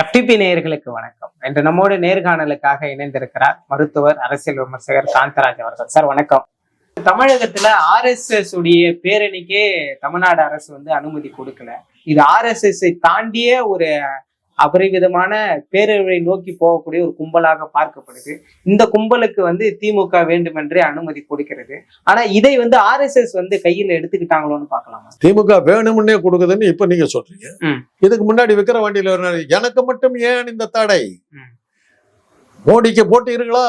FTP நேயர்களுக்கு வணக்கம். என்று நம்மோடு நேர்காணலுக்காக இணைந்திருக்கிறார் மருத்துவர் அரசியல் விமர்சகர் காந்தராஜ் அவர்கள். சார் வணக்கம். தமிழகத்துல ஆர்எஸ்எஸ் உடைய பேரணிக்கே தமிழ்நாடு அரசு வந்து அனுமதி கொடுக்கல. இது ஆர்எஸ்எஸ் தாண்டிய ஒரு அபரிவிதமான பேரழிவை நோக்கி போகக்கூடிய ஒரு கும்பலாக பார்க்கப்படுது இந்த கும்பலுக்கு வந்து திமுக வேண்டுமென்றே அனுமதி கொடுக்கிறது ஆனா இதை வந்து ஆர்எஸ்எஸ் வந்து கையில எடுத்துக்கிட்டாங்களோன்னு பார்க்கலாமா திமுக வேணும்னே கொடுக்குதுன்னு இப்ப நீங்க சொல்றீங்க. இதுக்கு முன்னாடி விக்கிற வண்டியில எனக்கு மட்டும் ஏன் இந்த தடை. மோடிக்கு போட்டீர்களா.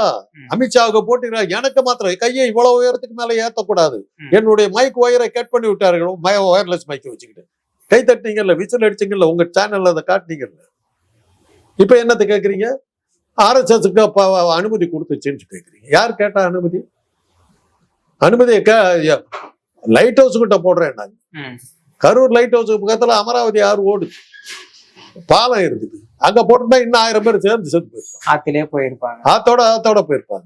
அமித்ஷாவுக்கு போட்டீர்களா எனக்கு மாத்திரம் கையை இவ்வளவு உயரத்துக்கு மேல ஏத்தக்கூடாது. என்னுடைய மைக் ஒயரை கட் பண்ணி விட்டார்கள் ஒயர்லெஸ் மைக் வச்சுக்கிட்டு கை தட்டினீங்கல்ல விசில் அடிச்சீங்கல்ல உங்க சேனல்ல அதை காட்டினீங்கல்ல இப்ப என்னத்தை கேக்குறீங்க? ஆர்எஸ்எஸ்க்கு அனுமதி கொடுத்துச்சுன்னு கேக்குறீங்க. யார் கேட்டா அனுமதி? அனுமதியை லைட் ஹவுஸ் கிட்ட போடுறேன் ம். கரூர் லைட் ஹவுஸுக்கு பக்கத்துல அமராவதி ஆறு ஓடுது. பாலம் இருக்குது. அங்க போட்டிருந்தா இன்னும் ஆயிரம் பேர் சேர்ந்து செத்து போயிருப்பாங்க. ஆத்திலே போயிருப்பாங்க. ஆத்தோட ஆத்தோட போயிருப்பாங்க.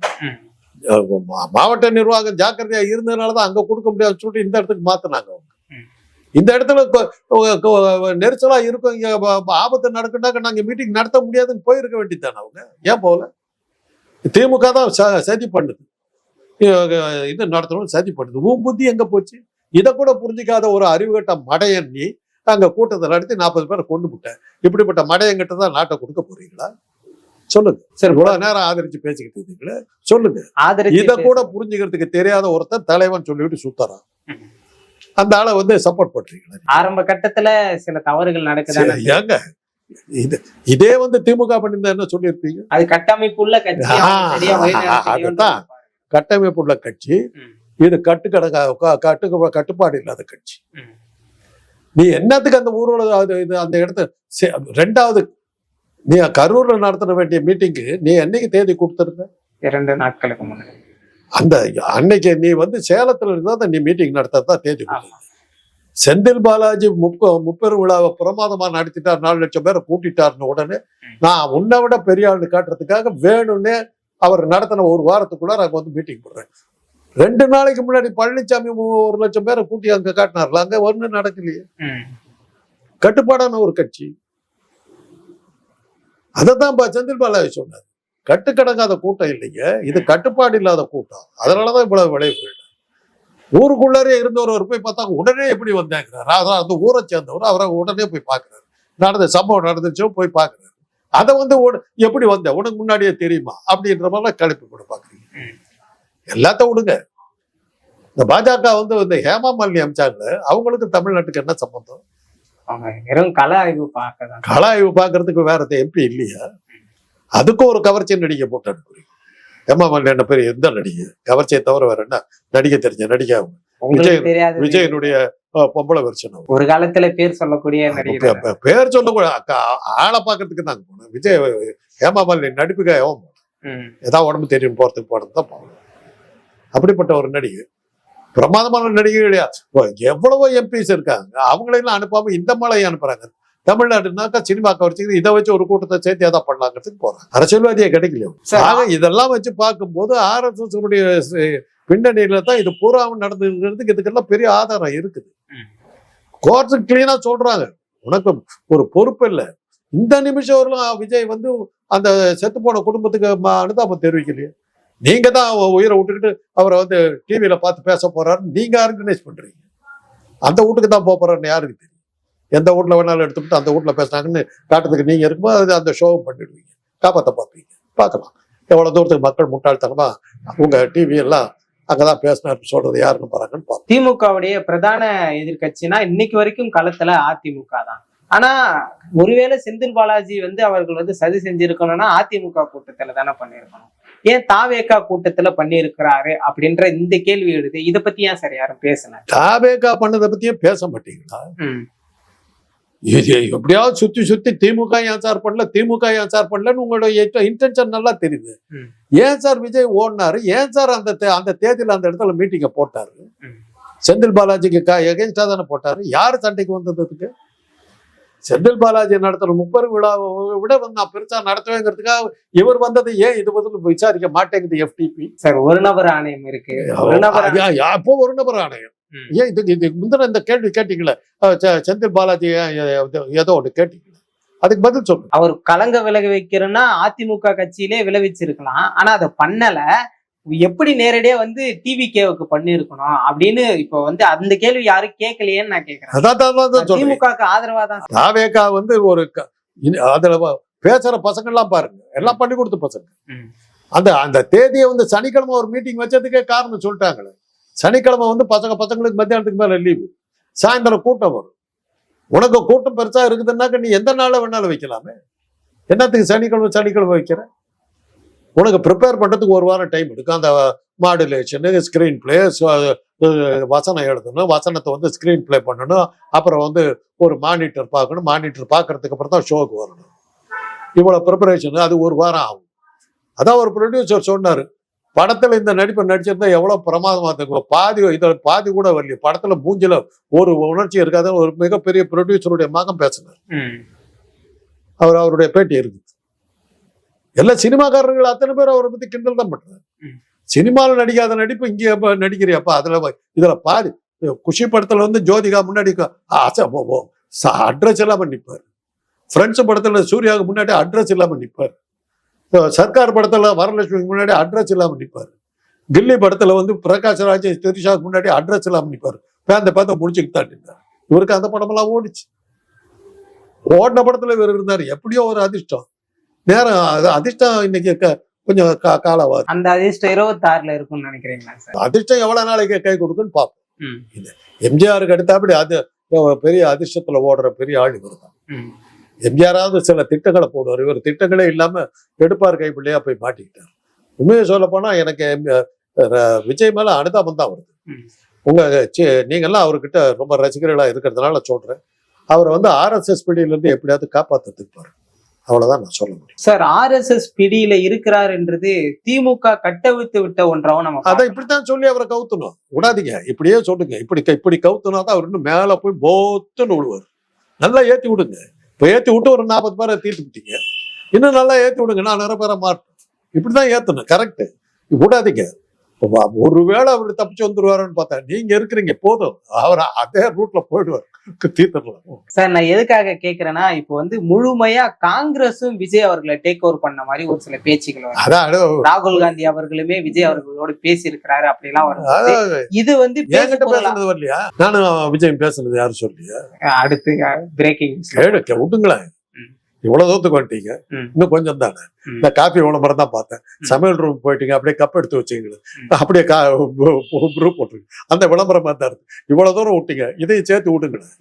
மாவட்ட நிர்வாகம் ஜாக்கிரதையா இருந்ததுனாலதான் அங்க கொடுக்க முடியாதுன்னு சொல்லிட்டு இந்த இடத்துக்கு மாத்தினாங்க அவங்க. இந்த இடத்துல நெரிசலா இருக்கும். இங்க ஆபத்து நடக்குனாக்க நாங்க மீட்டிங் நடத்த முடியாதுன்னு போயிருக்க வேண்டியதுதானே அவங்க? ஏன் போகல? திமுக தான் சதி பண்ணுது இது நடத்தணும் சதி பண்ணுது உன் புத்தி எங்க போச்சு? இதை கூட புரிஞ்சுக்காத ஒரு அறிவுகட்ட மடையன் நீ அங்க கூட்டத்தை நடத்தி நாற்பது பேரை கொண்டு விட்டேன் இப்படிப்பட்ட மடையங்கிட்ட தான் நாட்டை கொடுக்க போறீங்களா? சொல்லுங்க. சரி இவ்வளவு நேரம் ஆதரிச்சு பேசிக்கிட்டு இருந்தீங்களே சொல்லுங்க. இத கூட புரிஞ்சுக்கிறதுக்கு தெரியாத ஒருத்தன் தலைவன் சொல்லிட்டு சுத்தறான். அந்த ஆளை வந்து சப்போர்ட் பண்றீங்களா? ஆரம்ப கட்டத்துல சில தவறுகள் நடக்குதானே சரி, ஏங்க இது இதே வந்து திமுக பண்ணியிருந்தா என்ன சொல்லியிருப்பீங்க? அது கட்டமைப்பு உள்ள கட்சி அதுதான். கட்டமைப்பு உள்ள கட்சி. இது கட்டுக்கடங்கா க- கட்டு கட்டுப்பாடு இல்லாத கட்சி. நீ என்னத்துக்கு அந்த ஊர்வலம் இது அந்த இடத்த ரெண்டாவது நீ கரூர்ல நடத்த வேண்டிய மீட்டிங்கு நீ என்னைக்கு தேதி கொடுத்துருந்த? இரண்டு நாட்களுக்கு முன்னாடி. அந்த அன்னைக்கு நீ வந்து சேலத்துல இருந்தா நீ மீட்டிங் நடத்ததான் தேதி செந்தில் பாலாஜி முப்ப முப்பெரும் விழாவை பிரமாதமா நடத்திட்டார் நாலு லட்சம் பேரை கூட்டிட்டாருன்னு உடனே. நான் உன்னை விட பெரிய ஆளு காட்டுறதுக்காக வேணும்னே அவர் நடத்தின ஒரு வாரத்துக்குள்ள நாங்க வந்து மீட்டிங் போடுறேன். ரெண்டு நாளைக்கு முன்னாடி பழனிசாமி ஒரு லட்சம் பேரை கூட்டி அங்க காட்டினார்ல அங்க ஒண்ணும் நடக்கலையே. கட்டுப்பாடான ஒரு கட்சி. அதைத்தான் பா- செந்தில் பாலாஜி சொன்னார். கட்டுக்கடங்காத கூட்டம் இல்லைங்க. இது கட்டுப்பாடு இல்லாத கூட்டம். அதனாலதான் இவ்வளவு விளைவுகள் ஊருக்குள்ளாரே இருந்தவர் போய் பார்த்தா உடனே எப்படி வந்தாங்கிறார்? அதான் அந்த ஊரை சேர்ந்தவர் அவரை உடனே போய் பார்க்கிறாரு. நடந்த சம்பவம் நடந்துச்சோ போய் பார்க்கிறாரு. அதை வந்து எப்படி வந்த உனக்கு முன்னாடியே தெரியுமா? அப்படின்ற மாதிரிலாம் கிளப்பி கூட பாக்குறீங்க ம். எல்லாத்த விடுங்க. இந்த பாஜக வந்து இந்த ஹேமா மாலினி அமிச்சாங்க அவங்களுக்கு தமிழ்நாட்டுக்கு என்ன சம்பந்தம்? வெறும் கல ஆய்வு பார்க்கதான் கள ஆய்வு பார்க்கறதுக்கு வேற எம்பி இல்லையா? அதுக்கும் ஒரு கவர்ச்சி நடிகை போட்டு அனுப்புறீங்க மாலினி என்ன பெரிய எந்த நடிகை? கவர்ச்சியை தவிர வேற என்ன? நடிகை தெரிஞ்ச நடிகை அவங்க. விஜயனுடைய பொம்பளை வருஷன் ஒரு காலத்துல பேர் சொல்லக்கூடிய பேர் சொல்லக்கூட ஆளை பார்க்கறதுக்கு நாங்க போனோம் விஜய் ஹேமா மாலினி நடிப்புக்காக எவன் போனான்? ம். ஏதாவது உடம்பு தெரியும் போறதுக்கு போறது தான் போகணும் அப்படிப்பட்ட ஒரு நடிகை. பிரமாதமான நடிகைகள் யா- இப்போ எவ்வளவோ எம்பிஸ் இருக்காங்க. அவங்களையும் அனுப்பாம இந்த மலை அனுப்புறாங்க. தமிழ்நாடுனாக்கா சினிமா கவர்ச்சி இதை வச்சு ஒரு கூட்டத்தை சேர்த்து எதாவது பண்ணலாங்கிறதுக்கு போறாங்க அரசியல்வாதியை கிடைக்கல சரி. ஆக இதெல்லாம் வச்சு பார்க்கும்போது ஆர்எஸ்எஸ் பின்னணியில தான் இது பூராவும் நடந்துங்கிறதுக்கு இதுக்கெல்லாம் பெரிய ஆதாரம் இருக்குது. கோர்ட்டு கிளீனா சொல்றாங்க. உனக்கு ஒரு பொறுப்பு இல்லை. இந்த நிமிஷம் வரலாம் விஜய் வந்து அந்த செத்து போன குடும்பத்துக்கு அனுதாபம் தெரிவிக்கலையே. நீங்க தான் உயிரை விட்டுக்கிட்டு அவரை வந்து டிவியில பார்த்து பேச போறாருன்னு நீங்க ஆர்கனைஸ் பண்றீங்க. அந்த வீட்டுக்கு தான் போக போறாருன்னு யாருக்கு தெரியும்? எந்த வீட்ல வேணாலும் எடுத்துக்கிட்டு அந்த வீட்ல பேசுனாங்கன்னு காட்டுறதுக்கு நீங்க இருக்கும்போது அது அந்த ஷோ பண்ணிடுவீங்க. காப்பாத்த பார்ப்பீங்க. பார்க்கலாம். எவ்வளவு தூரத்துக்கு மக்கள் முட்டாள்தனமா உங்க டிவி எல்லாம் அங்கதான் பேசினார் சொல்றது யாருன்னு பாருங்கன்னு பார்ப்போம். திமுகவுடைய பிரதான எதிர்க்கட்சினா இன்னைக்கு வரைக்கும் களத்துல அதிமுக தான். ஆனா ஒருவேளை செந்தில் பாலாஜி வந்து அவர்கள் வந்து சதி செஞ்சிருக்கணும்னா அதிமுக கூட்டத்துல தானே பண்ணியிருக்கணும். ஏன் தாவேக்கா கூட்டத்துல பண்ணியிருக்கிறாரு அப்படின்ற இந்த கேள்வி எழுது இத பத்தி ஏன் சார் யாரும் பேசல? தாவேகா பண்ணதை பத்தியும் பேச மாட்டீங்களா? இது எப்படியாவது சுத்தி சுத்தி திமுக ஏன் சார் பண்ணல? திமுக ஏன் சார் பண்ணலன்னு உங்களோட இன்டென்ஷன் நல்லா தெரியுது. ஏன் சார் விஜய் ஓடினாரு? ஏன் சார் அந்த தே- அந்த தேதியில அந்த இடத்துல மீட்டிங்கை போட்டாரு. செந்தில் பாலாஜிக்கு எகென்ஸ்டா தானே போட்டாரு? யார் சண்டைக்கு வந்ததுக்கு? செந்தில் பாலாஜி நடத்துற முப்பெரும் விழாவை விட வந்து நான் பெருசா நடத்துவேங்கிறதுக்காக இவர் வந்தது ஏன் இது பதில் விசாரிக்க மாட்டேங்குது எஃப்டிபி சார் ஒரு நபர் ஆணையம் இருக்கு. ஒரு நபர் அப்போ ஒரு நபர் ஆணையம். ஏன் இது இது முந்தின இந்த கேள்வி கேட்டீங்களே? செந்தில் பாலாஜி ஏதோ ஒன்று கேட்டீங்களே? அதுக்கு பதில் சொல்லு அவர் கலங்க விலக வைக்கிறேன்னா அதிமுக கட்சியிலே விளைவிச்சிருக்கலாம். ஆனா அதை பண்ணல. எப்படி நேரடியா வந்து டிவி கேவுக்கு பண்ணிருக்கணும் அப்படின்னு இப்போ வந்து அந்த கேள்வி யாரும் கேட்கலையேன்னு நான் சொல்றேன். திமுகக்கு ஆதரவா தான் தாவேக்கா வந்து ஒரு அதுல பேசுற பசங்க எல்லாம் பாருங்க. எல்லாம் பண்ணி கொடுத்த பசங்க. அந்த அந்த தேதியை வந்து சனிக்கிழமை ஒரு மீட்டிங் வச்சதுக்கே காரணம் சொல்லிட்டாங்களே. சனிக்கிழமை வந்து பசங்க பசங்களுக்கு மத்தியானத்துக்கு மேலே லீவு சாயந்தரம் கூட்டம் வரும். உனக்கு கூட்டம் பெருசா இருக்குதுன்னாக்க நீ எந்த நாளில் வேணாலும் வைக்கலாமே. என்னத்துக்கு சனிக்கிழமை சனிக்கிழமை வைக்கிற? உனக்கு ப்ரிப்பேர் பண்ணுறதுக்கு ஒரு வாரம் டைம் எடுக்கும் அந்த மாடுலேஷனு ஸ்க்ரீன் பிளே வசனம் எழுதணும். வசனத்தை வந்து ஸ்க்ரீன் பிளே பண்ணணும். அப்புறம் வந்து ஒரு மானிட்டர் பார்க்கணும். மானிட்டர் பார்க்கறதுக்கு அப்புறம் தான் ஷோக்கு வரணும். இவ்வளோ ப்ரிப்பரேஷன் அது ஒரு வாரம் ஆகும். அதான் ஒரு ப்ரொடியூசர் சொன்னார். படத்தில் இந்த நடிப்பை நடிச்சிருந்தா எவ்வளோ பிரமாதமாக இருக்கும் பாதி இதில் பாதி கூட வரலையே. படத்தில் மூஞ்சில ஒரு உணர்ச்சி இருக்காது. ஒரு மிகப்பெரிய ப்ரொடியூசருடைய மகன் பேசினார். அவர் அவருடைய பேட்டி இருக்குது. எல்லா சினிமாக்காரர்கள் அத்தனை பேர் அவரை பத்தி கிண்டல் தான் பண்றாங்க. ம். சினிமாவில் நடிக்காத நடிப்பு இங்க நடிக்கிறியாப்பா அதுல இதுல பாதி குஷி படத்துல வந்து ஜோதிகா முன்னாடி அட்ரஸ் இல்லாம நிப்பாரு. ஃப்ரெண்ட்ஸ் படத்துல சூர்யாவுக்கு முன்னாடி அட்ரஸ் இல்லாம நிப்பாரு. இப்போ சர்க்கார் படத்துல வரலட்சுமிக்கு முன்னாடி அட்ரஸ் இல்லாம நிப்பாரு. கில்லி படத்துல வந்து பிரகாஷ் ராஜ் திரிஷாவுக்கு முன்னாடி அட்ரஸ் இல்லாம நிப்பாரு. பேந்த பேந்த முடிச்சுக்கிட்டு தான் நின்னாரு. இவருக்கு அந்த படமெல்லாம் ஓடிச்சு. ஓடின படத்துல இவர் இருந்தார். எப்படியோ ஒரு அதிர்ஷ்டம். நேரம் அது அதிர்ஷ்டம் இன்னைக்கு கொஞ்சம் கா- காலவாது. அந்த அதிர்ஷ்டம் இருபத்தாறுல இருக்கும்னு நினைக்கிறீங்களா சார்? அதிர்ஷ்டம் எவ்வளவு நாளைக்கு கை கொடுக்குன்னு பார்ப்போம். எம்ஜிஆருக்கு அடுத்தாப்படி அது பெரிய அதிர்ஷ்டத்துல ஓடுற பெரிய ஆள் இவர் தான். எம்ஜிஆராவது சில திட்டங்களை போடுவார். இவர் திட்டங்களே இல்லாம எடுப்பார் கைப்பிள்ளையா போய் மாட்டிக்கிட்டார். உண்மையை சொல்ல போனா எனக்கு விஜய் மேல அனுதாபம் தான் வருது. ம். உங்க சி- நீங்கெல்லாம் அவர்கிட்ட ரொம்ப ரசிகர்களா இருக்கிறதுனால சொல்றேன். அவரை வந்து ஆர்எஸ்எஸ் பிடியில இருந்து எப்படியாவது காப்பாத்துறதுக்கு பாரு அவ்வளவுதான் நான் சொல்ல முடியும். சார் ஆர்எஸ்எஸ் பிடியில இருக்கிறார் என்றது திமுக கட்டவிழ்த்து விட்ட ஒன்றாவும் நம்ம அதை. இப்படித்தான் சொல்லி அவரை கவுத்தணும். விடாதீங்க. இப்படியே சொல்லுங்க. இப்படி இப்படி கவுத்துனா தான் அவர் இன்னும் மேல போய் போத்துன்னு விடுவார் நல்லா ஏத்தி விடுங்க. இப்போ ஏற்றி விட்டு ஒரு நாற்பது பேரை தீர்த்து விட்டீங்க. இன்னும் நல்லா ஏற்றி விடுங்க நான் நிறைய பேரை மாட்டேன் இப்படிதான் ஏற்றணும் கரெக்ட் விடாதீங்க. ஒருவேளை அவர் தப்பிச்சு வந்துருவாருன்னு பார்த்தா நீங்க இருக்கிறீங்க போதும். அவர் அதே ரூட்ல போயிடுவார். தீர்த்துடலாம் சார் நான் எதுக்காக கேக்குறேன்னா இப்போ வந்து முழுமையா காங்கிரஸும் விஜய் அவர்களை டேக் ஓவர் பண்ண மாதிரி ஒரு சில பேச்சுகள் அதான் ராகுல் காந்தி அவர்களுமே விஜய் அவர்களோட பேசி இருக்கிறாரு அப்படிலாம் வரும் இது வந்து பேசு என்கிட்ட பொருளா- பேசுனது வரலையா? நானும் விஜயம் பேசுனது யாரும் சொல்லியா அடுத்து பிரேக்கிங் விட்டுங்களேன். இவ்வளவு தூரத்துக்கு வந்துட்டீங்க. இன்னும் கொஞ்சம் தானே. இந்த காஃபி விளம்பரம் தான் பார்த்தேன். சமையல் ரூம் போயிட்டீங்க அப்படியே கப் எடுத்து வச்சீங்களே ம். அப்படியே கா ப்ரூ போட்டுருக்கு. அந்த விளம்பரம் தான் இருக்கு. இவ்வளவு தூரம் விட்டீங்க இதையும் சேர்த்து விட்டுங்களேன்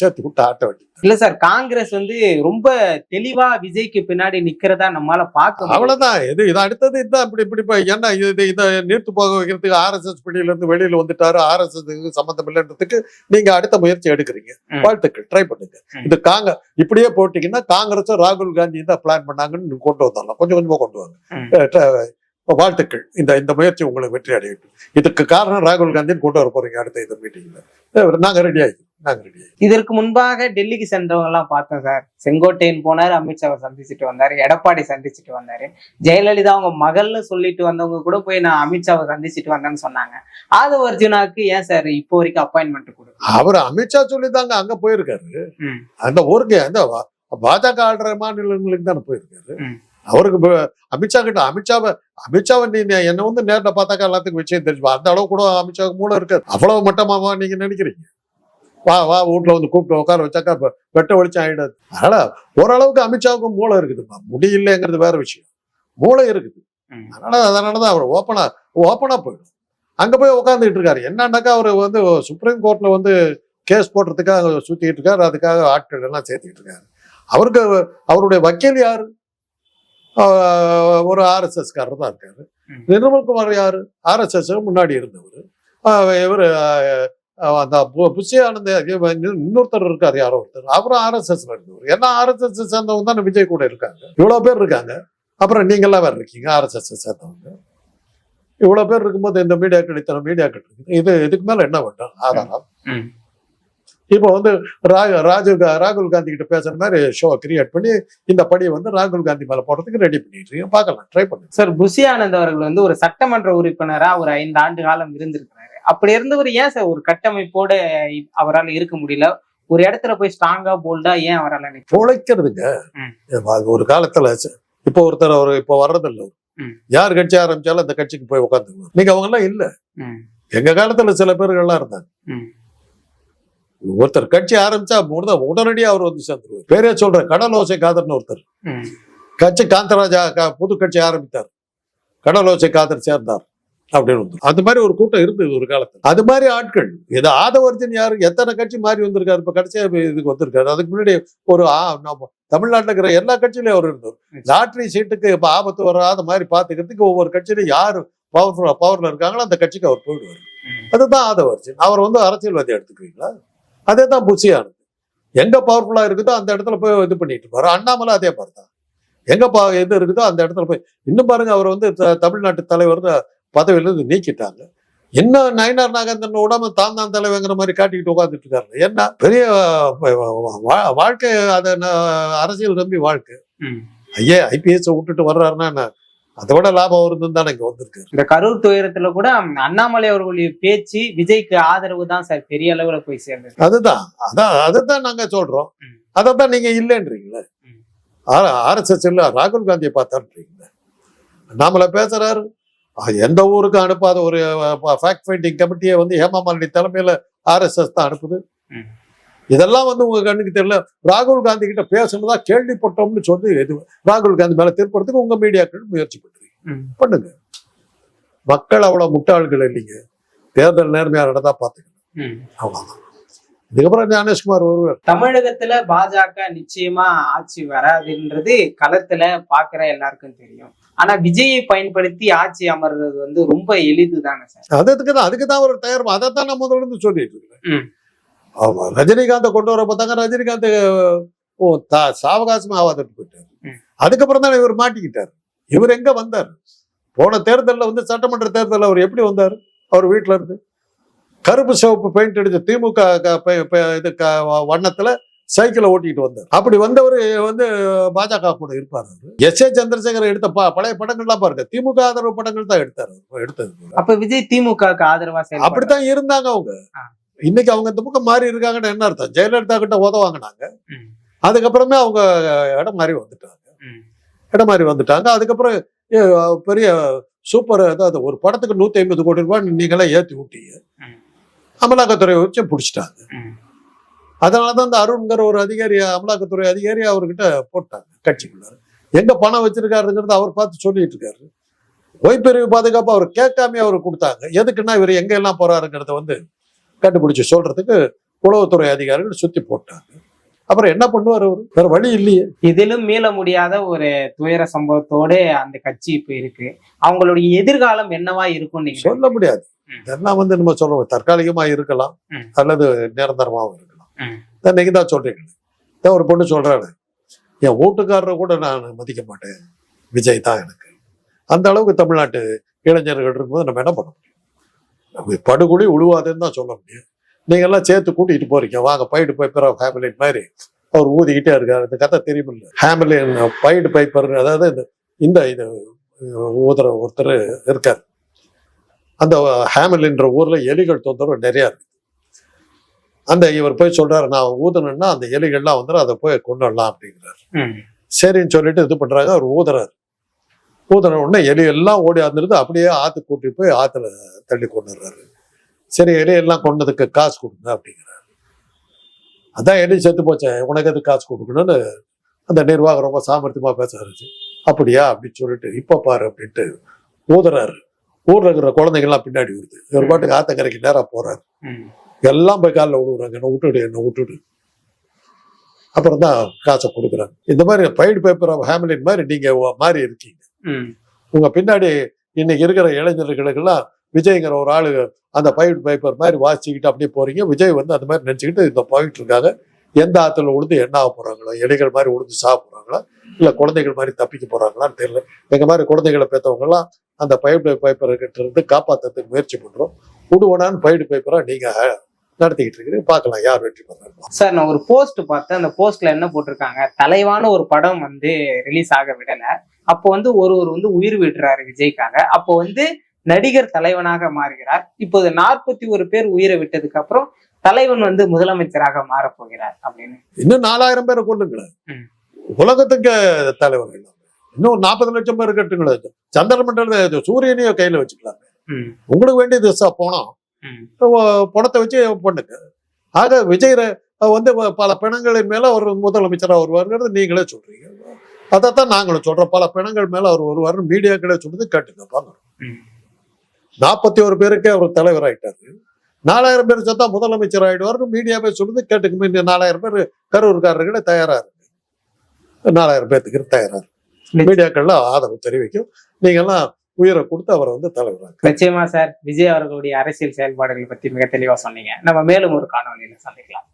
சேர்த்து விட்டு ஆட்ட வேண்டி இல்ல சார் காங்கிரஸ் வந்து ரொம்ப தெளிவா விஜய்க்கு பின்னாடி நிக்கிறதா நம்மால பார்க்க. அவ்வளவுதான். இது இது அடுத்தது இதுதான் இப்படி இப்படி இப்ப என்ன இது இதை நீர்த்து போக வைக்கிறதுக்கு ஆர்எஸ்எஸ் பிடியில இருந்து வெளியில வந்துட்டாரு. ஆர்எஸ்எஸ் சம்பந்தம் இல்லைன்றதுக்கு நீங்க அடுத்த முயற்சி எடுக்கிறீங்க. வாழ்த்துக்கள். ட்ரை பண்ணுங்க. இது காங்க இப்படியே போட்டீங்கன்னா காங்கிரஸும் ராகுல் காந்தி தான் பிளான் பண்ணாங்கன்னு கொண்டு வந்துடலாம் கொஞ்சம் கொஞ்சமா கொண்டு வாங்க வாழ்த்துக்கள். இந்த இந்த முயற்சி உங்களுக்கு வெற்றி அடையட்டும். இதுக்கு காரணம் ராகுல் காந்தின்னு கொண்டு வர போறீங்க அடுத்த இந்த மீட்டிங்ல நாங்க ரெடி ஆயிடுவோம் நாங்க ரெடி ஆயிடுவோம் இதற்கு முன்பாக டெல்லிக்கு சென்றவங்க எல்லாம் பார்த்தோம் சார். செங்கோட்டையன் போனாரு அமித்ஷாவை சந்திச்சுட்டு வந்தாரு எடப்பாடி சந்திச்சுட்டு வந்தாரு. ஜெயலலிதா அவங்க மகள்னு சொல்லிட்டு வந்தவங்க கூட போய் நான் அமித்ஷாவை சந்திச்சுட்டு வந்தேன்னு சொன்னாங்க. ஆதவ அர்ஜுனாக்கு ஏன் சார் இப்போ வரைக்கும் அப்பாயின்மெண்ட் கொடுக்கும் அவர் அமித்ஷா சொல்லி தாங்க அங்க போயிருக்காரு. அந்த ஊருக்கு அந்த பாஜக ஆடுற மாநிலங்களுக்கு தானே போயிருக்காரு. அவருக்கு அமித்ஷா கிட்ட அமித்ஷாவை அமித்ஷாவை நீ என்ன வந்து நேர்ல பார்த்தாக்கா எல்லாத்துக்கும் விஷயம் தெரிஞ்சுப்பா அந்த அளவு கூட அமித்ஷாவுக்கு மூளை இருக்காது. அவ்வளவு மட்டமாவா நீங்க நினைக்கிறீங்க? வா வா வீட்டுல வந்து கூப்பிட்டு உட்கார வச்சாக்கா வெட்ட வெளிச்சம் ஆயிடாது. அதனால ஓரளவுக்கு அமித்ஷாவுக்கு மூளை இருக்குதுப்பா. முடியலங்கிறது வேற விஷயம். மூளை இருக்குது. ம். அதனால அதனாலதான் அவர் ஓப்பனா ஓப்பனா போயிடும். அங்க போய் உட்காந்துட்டு இருக்காரு. என்னன்னாக்கா அவர் வந்து சுப்ரீம் கோர்ட்ல வந்து கேஸ் போடுறதுக்காக சுத்திட்டு இருக்காரு. அதுக்காக ஆட்கள் எல்லாம் சேர்த்துக்கிட்டு இருக்காரு. அவருக்கு அவருடைய வக்கீல் யாரு? ஒரு ஆர்எஸ்எஸ் காரர் தான் இருக்காரு. நிர்மல்குமார் யாரு? ஆர்எஸ்எஸ் முன்னாடி இருந்தவர். இவர் அந்த பு- புஷி ஆனந்த் இவ- இன்னொருத்தர் இருக்காரு யாரோ ஒருத்தர். அவரும் ஆர்எஸ்எஸ்ல இருந்தவர். ஏன்னா ஆர்எஸ்எஸ் சேர்ந்தவங்க தானே விஜய் கூட இருக்காங்க. இவ்வளவு பேர் இருக்காங்க. அப்புறம் நீங்கெல்லாம் வேற இருக்கீங்க ஆர்எஸ்எஸ் சேர்ந்தவங்க. இவ்வளவு பேர் இருக்கும்போது இந்த மீடியாக்கள் இத்தனை மீடியாக்கள் இருக்குது இது இதுக்கு மேல என்ன வேண்டாம் ஆதாரம். இப்போ வந்து ரா- ராஜீவ் கா- ராகுல் காந்தி கிட்ட பேசுற மாதிரி ஷோ கிரியேட் பண்ணி இந்த படியை வந்து ராகுல் காந்தி மேல போடுறதுக்கு ரெடி பண்ணிட்டு இருக்கீங்க. பார்க்கலாம் ட்ரை பண்ணுங்க. சார் புஷி ஆனந்த் அவர்கள் வந்து ஒரு சட்டமன்ற உறுப்பினரா ஒரு ஐந்து ஆண்டு காலம் இருந்திருக்கிறாரு. அப்படி இருந்தவர் ஏன் சார் ஒரு கட்டமைப்போட அவரால் இருக்க முடியல? ஒரு இடத்துல போய் ஸ்ட்ராங்கா போல்டா ஏன் அவரால் பொழைக்கிறதுங்க ஒரு காலத்துல இப்போ ஒருத்தர் அவர் இப்போ வர்றதில்ல. யார் கட்சி ஆரம்பிச்சாலும் அந்த கட்சிக்கு போய் உட்காந்துருவார் நீங்க அவங்க எல்லாம் இல்ல எங்க காலத்துல சில பேர்கள்லாம் இருந்தாங்க. ஒருத்தர் கட்சி ஆரம்பிச்சா உடனே- உடனடியா அவர் வந்து சேர்ந்துருவார். பேரே சொல்றேன் கடலோசை காதர்னு ஒருத்தர். கட்சி காந்தராஜா க- புது கட்சி ஆரம்பித்தார். கடலோசை காதர் சேர்ந்தார். அப்படின்னு வந்து அந்த மாதிரி ஒரு கூட்டம் இருந்தது ஒரு காலத்துல. அது மாதிரி ஆட்கள். இது ஆதவர்ஜன் யாரு எத்தனை கட்சி மாறி வந்திருக்காரு இப்ப கடைசியா இதுக்கு வந்திருக்காரு. அதுக்கு முன்னாடி ஒரு ஆ- நம்ம தமிழ்நாட்டுல இருக்கிற எல்லா கட்சியிலயும் அவர் இருந்தார். லாட்டரி சீட்டுக்கு இப்ப ஆபத்து வராத மாதிரி பாத்துக்கிறதுக்கு ஒவ்வொரு கட்சியிலும் யாரு பவர்ஃபுல்லா பவர்ல இருக்காங்களோ அந்த கட்சிக்கு அவர் போயிடுவார். அதுதான் ஆதவர்ஜன். அவர் வந்து அரசியல்வாதி எடுத்துக்கிறீங்களா அதே தான் புஷியானது எங்க பவர்ஃபுல்லா இருக்குதோ அந்த இடத்துல போய் இது பண்ணிட்டு இருப்பாரு. அண்ணாமலை அதே மாதிரி தான் எங்க பா எது இருக்குதோ அந்த இடத்துல போய் இன்னும் பாருங்க அவர் வந்து த- தமிழ்நாட்டு தலைவர் பதவியிலிருந்து நீக்கிட்டாங்க இன்னும் நயனார் நாகேந்திரன் உடம்பு தான் தான் தலைவங்கிற மாதிரி காட்டிக்கிட்டு உட்காந்துட்டு இருக்காரு என்ன பெரிய வாழ்க்கை அதை அரசியல் நம்பி வாழ்க்கை. ஐயே ஐபிஎஸ் விட்டுட்டு வர்றாருன்னா என்ன? அதை விட லாபம் வருதுன்னு தானே இங்க வந்திருக்கு இந்த கரூர் துயரத்துல கூட அண்ணாமலை அவர்களுடைய பேச்சு விஜய்க்கு ஆதரவு தான் சார் பெரிய அளவுல போய் சேர்ந்தது. அதுதான் அதான் அதைத்தான் நாங்க சொல்றோம். அதைத்தான் நீங்க இல்லைன்றீங்களே. ஆர்எஸ்எஸ் இல்ல ராகுல் காந்தியை பார்த்தான்றீங்களே. நாமள பேசுறாரு. எந்த ஊருக்கு அனுப்பாத ஒரு ஃபேக்ட் ஃபைண்டிங் கமிட்டியை வந்து ஹேமா மாலினி தலைமையில ஆர்எஸ்எஸ் தான் அனுப்புது. இதெல்லாம் வந்து உங்க கண்ணுக்கு தெரியல. ராகுல் காந்தி கிட்ட பேசணுதா கேள்விப்பட்டோம்னு சொல்லி இது ராகுல் காந்தி மேல திருப்பறதுக்கு உங்க மீடியாக்கள் முயற்சி பண்றீங்க பண்ணுங்க. மக்கள் அவ்வளவு முட்டாள்கள் இல்லைங்க. தேர்தல் நேர்மையா நடந்தா பாத்துக்கணும். அவ்வளவுதான். இதுக்கப்புறம் ஞானேஷ்குமார் வருவார். தமிழகத்துல பாஜக நிச்சயமா ஆட்சி வராதுன்றது களத்துல பாக்குற எல்லாருக்கும் தெரியும். ஆனா விஜயை பயன்படுத்தி ஆட்சி அமர்றது வந்து ரொம்ப எளிது தானே சார்? அதுக்கு தான் அதுக்கு தான் அவர் தயார். அதைத்தான் நான் முதல்ல இருந்து சொல்லிட்டு இருக்கிறேன் ம். ஆமா ரஜினிகாந்தை கொண்டு வர பார்த்தாங்க ரஜினிகாந்த் ஓ தா சாவகாசமா ஆவாதுட்டு போயிட்டாரு. அதுக்கப்புறம் தான் இவர் மாட்டிக்கிட்டார். இவர் எங்க வந்தார்? போன தேர்தல்ல வந்து சட்டமன்ற தேர்தல்ல அவர் எப்படி வந்தார்? அவர் வீட்டுல இருந்து. கருப்பு சிவப்பு பெயிண்ட் அடிச்ச திமுக இது வண்ணத்துல சைக்கிளை ஓட்டிட்டு வந்தார். அப்படி வந்தவர் வந்து பாஜக கூட இருப்பார் எஸ். ஏ. சந்திரசேகர் எடுத்த ப- பழைய படங்கள்லாம் பாருங்க. திமுக ஆதரவு படங்கள் தான் எடுத்தார் எடுத்தது. அப்ப விஜய் திமுகவுக்கு ஆதரவா. அப்படித்தான் இருந்தாங்க அவங்க. இன்னைக்கு அவங்க இந்த பக்கம் மாறி இருக்காங்கன்னு என்ன அர்த்தம்? ஜெயலலிதா கிட்ட உதவாங்கினாங்க. அதுக்கப்புறமே அவங்க இடம் மாறி வந்துட்டாங்க. இடம் மாறி வந்துட்டாங்க. அதுக்கப்புறம் பெரிய சூப்பர் அதாவது ஒரு படத்துக்கு நூத்தி ஐம்பது கோடி ரூபாய் நீங்களாம் ஏத்தி விட்டீங்க. அமலாக்கத்துறை வச்சு பிடிச்சிட்டாங்க. அதனாலதான் இந்த அருண்கிற ஒரு அதிகாரி அமலாக்கத்துறை அதிகாரி அவர்கிட்ட போட்டாங்க கட்சிக்குள்ளார எங்க பணம் வச்சிருக்காருங்கிறத அவர் பார்த்து சொல்லிட்டு இருக்காரு. ஓய்பிரிவு பாதுகாப்பு அவர் கேட்காம அவர் கொடுத்தாங்க. எதுக்குன்னா இவர் எங்க எல்லாம் போறாருங்கிறத வந்து கண்டுபிடிச்சு சொல்றதுக்கு உளவுத்துறை அதிகாரிகள் சுத்தி போட்டாங்க. அப்புறம் என்ன பண்ணுவார் அவர்? வேற வழி இல்லையே. இதிலும் மீள முடியாத ஒரு துயர சம்பவத்தோடு அந்த கட்சி இப்ப இருக்கு. அவங்களுடைய எதிர்காலம் என்னவா இருக்கும் நீங்க சொல்ல முடியாது. இதெல்லாம் வந்து நம்ம சொல்றோம் தற்காலிகமா இருக்கலாம். அல்லது நிரந்தரமாவும் இருக்கலாம். நீங்க தான் சொல்றீங்க ஒரு பொண்ணு சொல்றாரு. என் வீட்டுக்காரரை கூட நான் மதிக்க மாட்டேன். விஜய் தான் எனக்கு. அந்த அளவுக்கு தமிழ்நாட்டு இளைஞர்கள் இருக்கும்போது நம்ம என்ன பண்ண முடியும்? படுகொலி உழுவாதுன்னு தான் சொல்ல முடியும். நீங்க எல்லாம் சேர்த்து கூட்டிட்டு போறீங்க. வாங்க பைடு பைப்பர் ஹேமிலின் மாதிரி. அவர் ஊதிக்கிட்டே இருக்காரு. இந்த கதை தெரியுமில்ல. ஹேமிலின் பைடு பைப்பர் அதாவது இந்த இந்த இது ஊதுற ஒருத்தர் இருக்கார். அந்த ஹேமில்ன்ற ஊர்ல எலிகள் தொந்தரவு நிறைய இருக்கு. அந்த இவர் போய் சொல்றாரு நான் ஊதணும்னா அந்த எலிகள்லாம் வந்துடும் அதை போய் கொண்டுடலாம் அப்படிங்கிறாரு. சரின்னு சொல்லிட்டு இது பண்றாங்க அவர் ஊதுறாரு. ஊதுன உடனே எலி எல்லாம் ஓடி வந்துருது அப்படியே ஆத்து கூட்டி போய் ஆத்துல தள்ளி கொண்டுடுறாரு. சரி எலி எல்லாம் கொண்டதுக்கு காசு கொடுங்க அப்படிங்கிறாரு. அதான் எலி செத்து போச்சே உனக்கு எது காசு கொடுக்கணும்னு அந்த நிர்வாகம் ரொம்ப சாமர்த்தியமா பேச ஆரம்பிச்சு அப்படியா? அப்படின்னு சொல்லிட்டு இப்ப பாரு அப்படின்ட்டு ஊதுறாரு. ஊர்ல இருக்கிற குழந்தைங்கள்லாம் பின்னாடி வருது இவர் பாட்டுக்கு ஆத்தங்கரைக்கு நேரா போறாரு. ம், எல்லாம் போய் காலில் விழுகுறாங்க என்ன விட்டுடு என்ன விட்டுடு. அப்புறம் தான் காசை கொடுக்குறாங்க. இந்த மாதிரி பைடு பேப்பர் ஆஃப் ஹேமிலின் மாதிரி நீங்க ஒ- மாறி இருக்கீங்க. உங்க பின்னாடி இன்னைக்கு இருக்கிற இளைஞர்களுக்கெல்லாம் விஜய்ங்கிற ஒரு ஆளு அந்த பைடு பேப்பர் மாதிரி வாசிச்சுக்கிட்டு அப்படியே போறீங்க. விஜய் வந்து அந்த மாதிரி நினைச்சுக்கிட்டு இந்த போயிட்டு இருக்காங்க. எந்த ஆத்துல உழுந்து என்ன ஆக போறாங்களோ? எலிகள் மாதிரி உழுந்து சாக போறாங்களா? இல்ல குழந்தைகள் மாதிரி தப்பிக்க போறாங்களான்னு தெரியல. எங்க மாதிரி குழந்தைகளை பெற்றவங்க எல்லாம் அந்த பைடு பேப்பரை கிட்ட இருந்து காப்பாத்துறதுக்கு முயற்சி பண்றோம். விடுவனான்னு பைடு பேப்பரா நீங்க நடத்திக்கிட்டு இருக்கிறீங்க. பார்க்கலாம் யார் வெற்றி பெறாங்க சார் நான் ஒரு போஸ்ட் பார்த்தேன். அந்த போஸ்ட்ல என்ன போட்டிருக்காங்க? தலைவான ஒரு படம் வந்து ரிலீஸ் ஆக விடல. அப்போ வந்து ஒருவர் வந்து உயிர் விடுறாரு விஜய்க்காக. அப்போ வந்து நடிகர் தலைவனாக மாறுகிறார். இப்போது நாற்பத்தி ஒரு பேர் உயிரை விட்டதுக்கு அப்புறம் தலைவன் வந்து முதலமைச்சராக மாறப் போகிறார் அப்படின்னு. இன்னும் நாலாயிரம் பேரை கொள்ளுங்களேன். உலகத்துக்கு தலைவர் இன்னும் நாற்பது லட்சம் பேர் கட்டுங்களேன் சந்திர மண்டல சூரியனையும் கையில வச்சுக்கலாம். உங்களுக்கு வேண்டியது ச- பணம். ம், உ- பணத்தை வச்சு பண்ணுங்க. ஆக விஜய் வந்து பல பிணங்களின் மேல அவர் முதலமைச்சராக வருவாருங்கிறது நீங்களே சொல்றீங்க. அதைத்தான் நாங்களும் சொல்றோம். பல பிணங்கள் மேல அவர் வருவார். மீடியாக்களே சொல்றது கேட்டுங்க பாங்க ம். நாற்பத்தி ஒரு பேருக்கே அவர் தலைவர் ஆயிட்டாரு. நாலாயிரம் பேர் சேர்த்தா முதலமைச்சர் ஆயிடுவார் மீடியாவே சொல்லுது கேட்டுக்குமே இந்த நாலாயிரம் பேர் கரூர்காரர்களே தயாரா இருக்கு. நாலாயிரம் பேர்த்துக்கு தயாரா இருக்கு. மீடியாக்கள்ல ஆதரவு தெரிவிக்கும். நீங்கெல்லாம் உயிரை கொடுத்து அவரை வந்து தலைவராக நிச்சயமா சார். விஜய் அவர்களுடைய அரசியல் செயல்பாடுகள் பத்தி மிக தெளிவா சொன்னீங்க. நம்ம மேலும் ஒரு காணொலியில சந்திக்கலாம்.